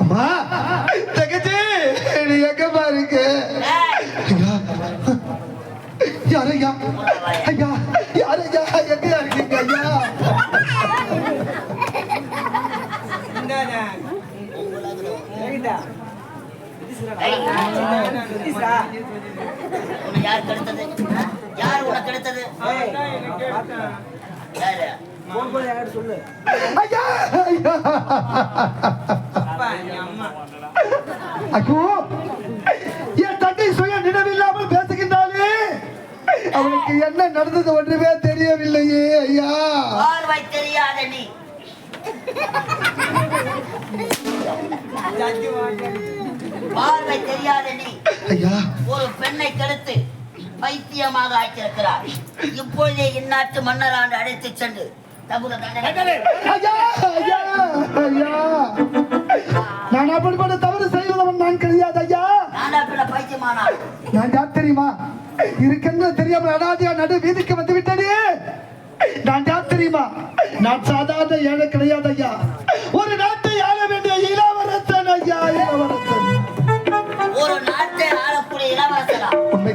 அம்மா தங்கச்சி நீ எங்கம்மா இருக்கு? ஐயா. யாரையா ஐயா. யார் கெடுத்தது யார் உனக்கு கெடுத்தது யாரு ஐயா ஐயோ என் தங்கை சுய நினைவில்லாமல் பேசுகின்றாளே. அவளுக்கு என்ன நடந்தது ஒன்றுமே தெரியவில்லையே ஐயா. பார்வை தெரியாத நீ. பார்வை தெரியாத நீ ஐயா. ஒரு பெண்ணை கெடுத்து பைத்தியமாக ஆக்கியிருக்கிறார். இப்பொழுதே இந்நாட்டு மன்னராண்டு அழைத்துச் சென்று தகுந்த தண்டனை ஐயா ஐயா ஐயா. நான் அப்படிப்பட்ட தவறு செய்வதவன் நான் கிடையாது ஐயா. நானா யார் தெரியுமா? இருக்கின்ற தெரியாமல் அனாதையா நடு வீதிக்கு வந்து விட்டனே. நான் யார் தெரியுமா? நான் சாதாரண ஏழை கிடையாது ஐயா.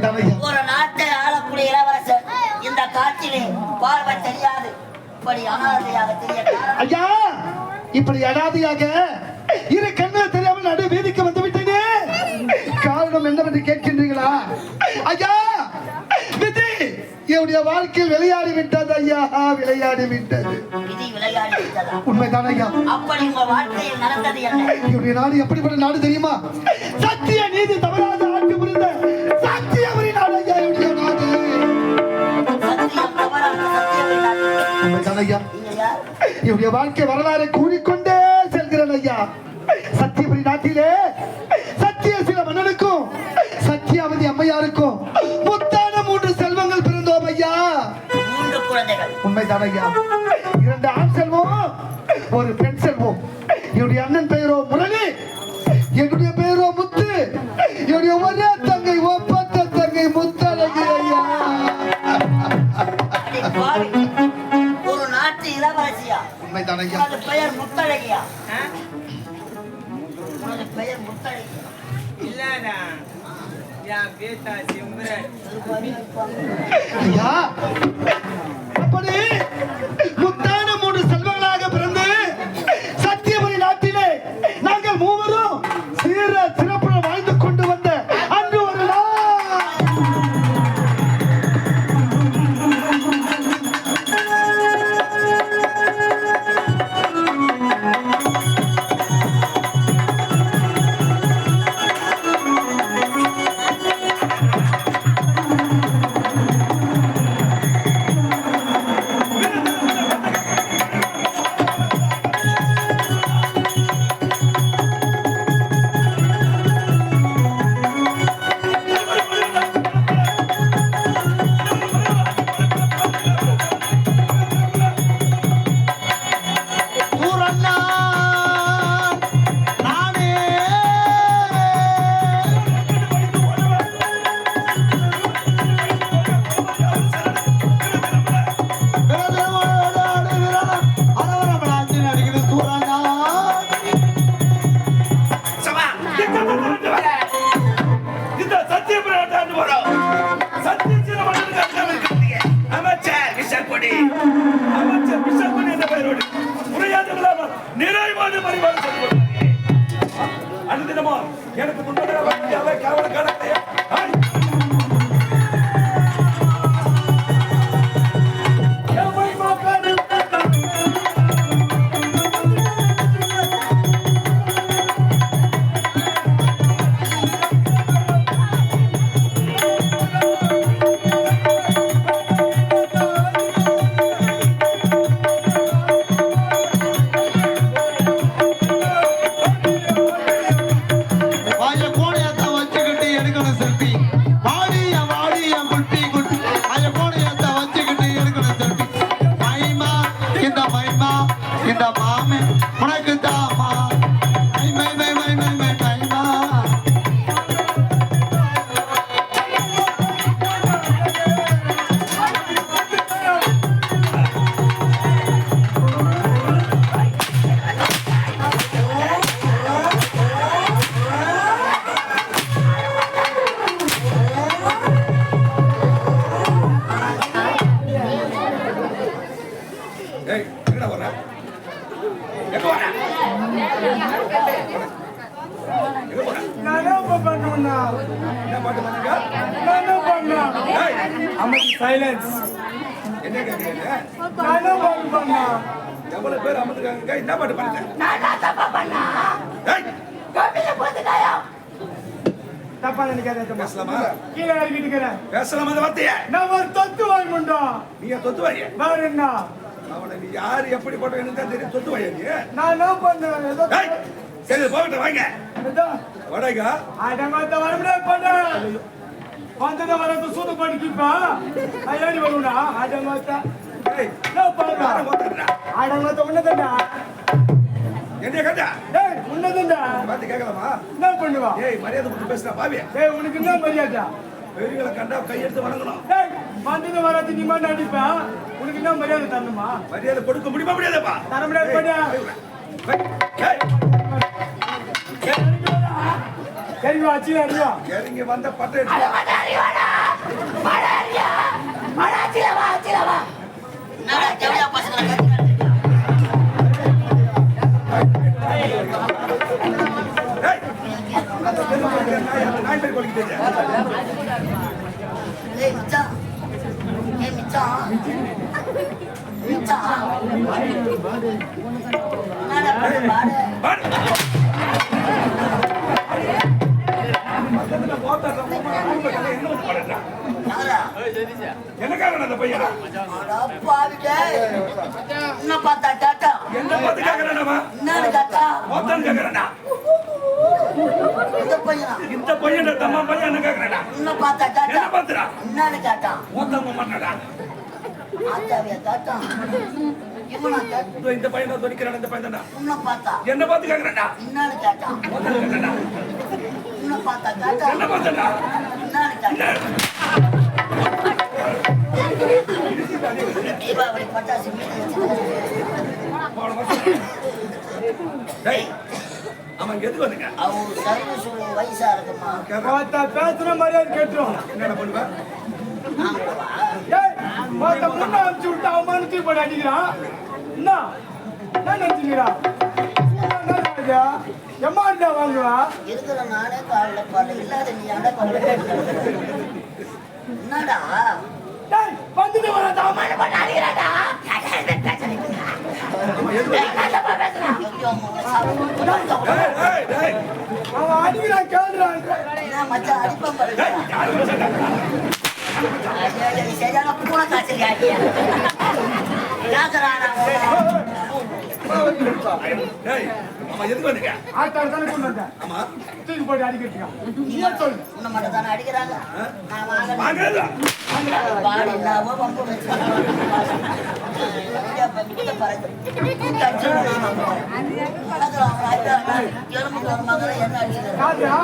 ஒரு நாட்டை ஆளக்கூடிய இளவரசர் இந்த காட்டிலே பார்வை தெரியாது. இப்படி அனாதையாக தெரிய ஐயா இப்படி அனாதையாக இரு கண்ணில் தெரியாமல் நடு வீதிக்கு வந்து விட்டனே காரணம் என்னவென்று கேட்கின்றீர்களா? ஐயா விதி என்னுடைய வாழ்க்கையில் விளையாடி விட்டது ஐயா விளையாடி விட்டது உண்மைதான் ஐயா. அப்படி உங்க வாழ்க்கையில் நடந்தது என்ன? என்னுடைய நாடு எப்படிப்பட்ட நாடு தெரியுமா? சத்திய நீதி தவறாத உண்மைதான் ஐயா என்னுடைய வாழ்க்கை வரலாறை கூறிக்கொண்டே செல்கிறேன் ஐயா சத்தியபுரி நாட்டிலே சத்திய சில மன்னனுக்கும் சத்தியாவதி அம்மையாருக்கும் முத்தான மூன்று செல்வங்கள் பிறந்தோம் ஐயா. உண்மைதான் ஐயா இரண்டு ஆண் செல்வம் ஒரு பெண் அப்படி என்ன பாட்டு பண்ணுங்க நான் என்ன பண்ணா என்ன கேக்குறீங்க நான் என்ன பாட்டு பண்ணா என்ன பாட்டு பண்ணேன்? தப்பா பண்ணா ஏய் பேசலாமா கீழே இறங்கிட்டு பேசலாமா நான் ஒரு தொத்து வாங்கிட்டோம் நீ தொத்து வாங்க என்ன அவனை நீ எப்படி போட்டோம் எனக்கு தான் தெரியும் தொத்து வாங்க நீ நான் என்ன சரி போகட்டும் வாங்க. ஏதோ வடகா? அடங்கத்த வரமுடியா பண்ண வந்தத வரது சூடு படிக்கிப்பா ஐயாடி வருடா அடங்கத்த ஏய் நான் பாருடா யாரை மோத்துறா? அடங்கத்த உன்னதண்டா. என்னைய கண்டா டேய் உன்னதண்டா. பார்த்து கேட்கலாமா? என்ன பண்ணுவா? ஏய் மரியாதை கொடுத்து பேசுறா பாவியா. டேய் உனக்கு என்ன மரியாதை? பெரியவங்களை கண்டா கையெடுத்து வணங்கணும். டேய் வந்தது வரது நீ மட்டும் அடிப்பா. உனக்கு என்ன மரியாதை தரணுமா? மரியாதை கொடுக்க முடியுமா முடியாதப்பா? தர முடியாது பாட்டியா சரி வா அச்சில அடிவா இறங்கி வந்த பட்டை ஏய் மச்சான். ஏய் மச்சான். மச்சான். என்னடா பாடு? பாடு? என்ன காரணம் அந்த பையனா என்ன பார்த்தா டாட்டா என்ன பார்த்து கேட்கறானவா என்னன்னு டாட்டா மொத்தம் கேட்கறானா இந்த பையனா? இந்த பையன் தம்மா பையன் என்ன கேட்கறானா என்ன பார்த்தா டாட்டா என்ன பார்த்துடா? என்னன்னு டாட்டா மொத்தம் டாட்டா டாட்டா இதோ இந்த பையன் தான் துடிக்கிறான் இந்த பையன் தானா உன்னை பார்த்தா? என்ன பார்த்து டாட்டா மொத்தம் கேட்கறானா உன்னை பார்த்தா டாட்டா என்ன பார்த்துடா? என்னன்னு டாட்டா தீபாவளி பட்டாசு அவன் எதுக்கு வந்துங்க? அவர் சர்வீஸ் வயசா இருக்குமா பார்த்தா பேசுற மரியாதை கேட்டுரும் என்னடா பண்ணுவேன் அவமானத்தையும் போட்டு அடிக்கிறான். என்ன? என்ன நினைச்சுக்கிறா எம்மா இருந்தா வாங்குவா இருக்கிற நானே காலில் பாரு இல்லாத நீ கவலை என்னடா? டேய் வந்துட்டு வர அவமான பண்ண அடிக்கிறாடா அவன் அடிக்கிறான் கேளுறான் மச்சான் அடிப்பேன் பாரு. டேய் யாரு பேசுறா ஐயோ, இது சரியான பூனை காய்ச்சல் ஆகியா. கேக்குறானா அவன் எதுக்கு வந்துங்க ஆட்டாள் தானே கொண்டு வந்தேன் ஆமா. தூக்கி போட்டு அடிக்கிறதுக்கா நீ ஏன் சொல்லு? உன்னை மட்டும் தானே அடிக்கிறாங்க? நான் வாங்கல. வாங்கடா பாடி இல்லாம ஒரு மகளை என்ன அடிக்கிறான் காதுடா